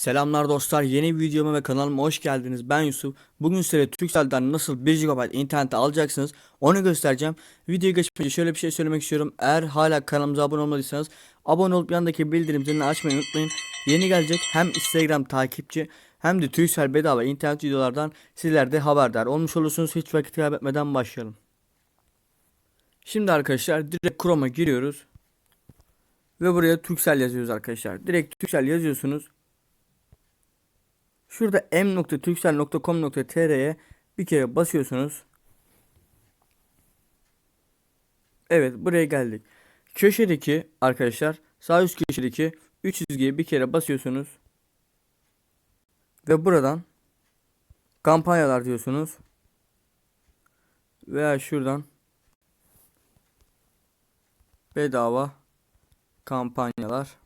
Selamlar dostlar yeni videoma ve kanalıma hoş geldiniz. Ben Yusuf. Bugün size Turkcell'den nasıl 1 GB internet alacaksınız onu göstereceğim. Videoya geçmeden şöyle bir şey söylemek istiyorum. Eğer hala kanalımıza abone olmadıysanız Abone olup yanındaki bildirim zilini açmayı unutmayın. Yeni gelecek hem Instagram takipçi hem de Turkcell bedava internet videolardan sizler de haberdar olmuş olursunuz. Hiç vakit kaybetmeden başlayalım. Şimdi arkadaşlar direkt Chrome'a giriyoruz ve buraya Turkcell yazıyoruz arkadaşlar. Direkt Turkcell yazıyorsunuz. Şurada m.turkcell.com.tr'ye bir kere basıyorsunuz. Evet buraya geldik. Köşedeki arkadaşlar sağ üst köşedeki 3 çizgiye bir kere basıyorsunuz. Ve buradan kampanyalar diyorsunuz. Veya şuradan bedava kampanyalar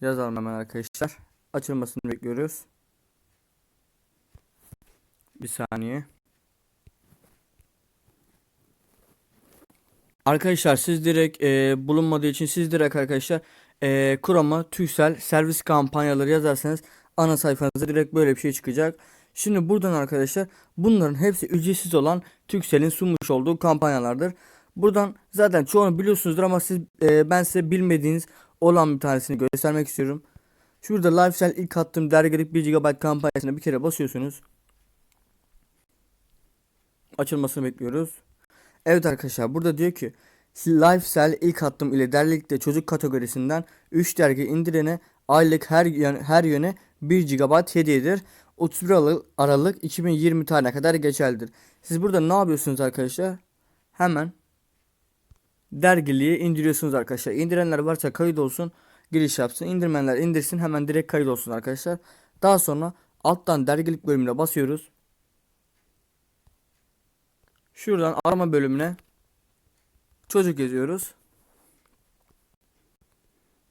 yazalım hemen arkadaşlar açılmasını bekliyoruz. Bir saniye. Arkadaşlar siz direkt e, bulunmadığı için siz direkt arkadaşlar e, Chrome'a Turkcell servis kampanyaları yazarsanız ana sayfanıza direkt böyle bir şey çıkacak. Şimdi buradan arkadaşlar bunların hepsi ücretsiz olan Turkcell'in sunmuş olduğu kampanyalardır. Buradan zaten çoğunu biliyorsunuzdur ama siz e, ben size bilmediğiniz olan bir tanesini göstermek istiyorum. Şurada Lifestyle ilk attığım dergilik 1 GB kampanyasına bir kere basıyorsunuz. Açılmasını bekliyoruz. Evet arkadaşlar burada diyor ki Lifestyle ilk attım ile dergilikte çocuk kategorisinden 3 dergi indirene aylık her yöne, her yöne 1 GB hediyedir. 31 Aralık, Aralık 2020 tarihine kadar geçerlidir. Siz burada ne yapıyorsunuz arkadaşlar? Hemen dergiliği indiriyorsunuz arkadaşlar. İndirenler varsa kayıt olsun giriş yapsın. İndirmenler indirsin hemen direkt kayıt olsun arkadaşlar. Daha sonra alttan dergilik bölümüne basıyoruz. Şuradan arama bölümüne çocuk yazıyoruz.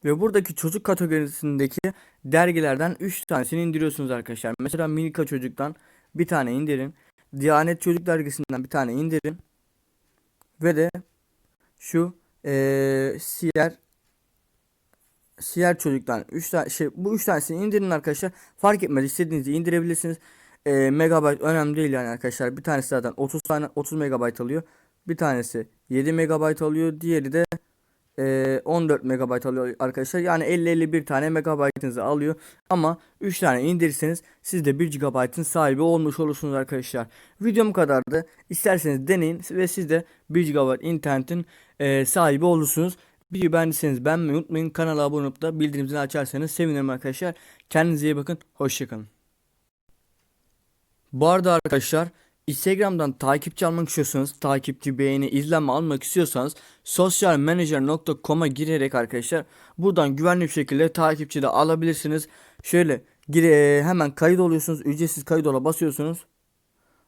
Ve buradaki çocuk kategorisindeki dergilerden 3 tanesini indiriyorsunuz arkadaşlar. Mesela Milka Çocuk'tan bir tane indirin. Diyanet Çocuk dergisinden bir tane indirin. Ve de şu ee, siyer siyer çocuktan 3 tane şey bu 3 tanesini indirin arkadaşlar. Fark etmez istediğinizi indirebilirsiniz. E, megabayt önemli değil yani arkadaşlar. Bir tanesi zaten 30 tane 30 megabayt alıyor. Bir tanesi 7 megabayt alıyor. Diğeri de e, 14 megabayt alıyor arkadaşlar. Yani 50-51 tane megabaytınızı alıyor. Ama 3 tane indirirseniz siz de 1 GB'ın sahibi olmuş olursunuz arkadaşlar. Videom kadardı. İsterseniz deneyin ve siz de 1 GB internetin e, sahibi olursunuz. Videoyu beğendiyseniz beğenmeyi unutmayın. Kanala abone olup da bildirimleri açarsanız sevinirim arkadaşlar. Kendinize iyi bakın. Hoşçakalın. Bu arada arkadaşlar Instagram'dan takipçi almak istiyorsanız, takipçi, beğeni, izlenme almak istiyorsanız sosyalmanager.com'a girerek arkadaşlar buradan güvenli bir şekilde takipçi de alabilirsiniz. Şöyle gire, hemen kayıt oluyorsunuz. Ücretsiz kayıt ola basıyorsunuz.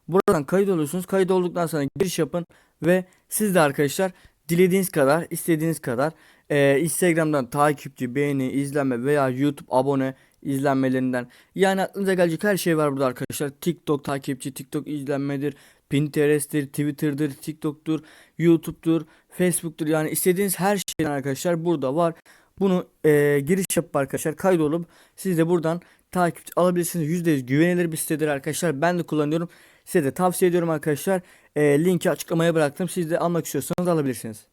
Buradan kayıt oluyorsunuz. Kayıt olduktan sonra giriş yapın ve siz de arkadaşlar dilediğiniz kadar, istediğiniz kadar e, Instagram'dan takipçi, beğeni, izlenme veya YouTube abone izlenmelerinden. Yani aklınıza gelecek her şey var burada arkadaşlar. TikTok takipçi, TikTok izlenmedir, Pinterest'tir, Twitter'dır, TikTok'tur, YouTube'dur, Facebook'tur. Yani istediğiniz her şeyden arkadaşlar burada var. Bunu e, giriş yapıp arkadaşlar kaydolup siz de buradan takipçi alabilirsiniz. %100 güvenilir bir sitedir arkadaşlar. Ben de kullanıyorum. Size de tavsiye ediyorum arkadaşlar. E, linki açıklamaya bıraktım. Siz de almak istiyorsanız alabilirsiniz.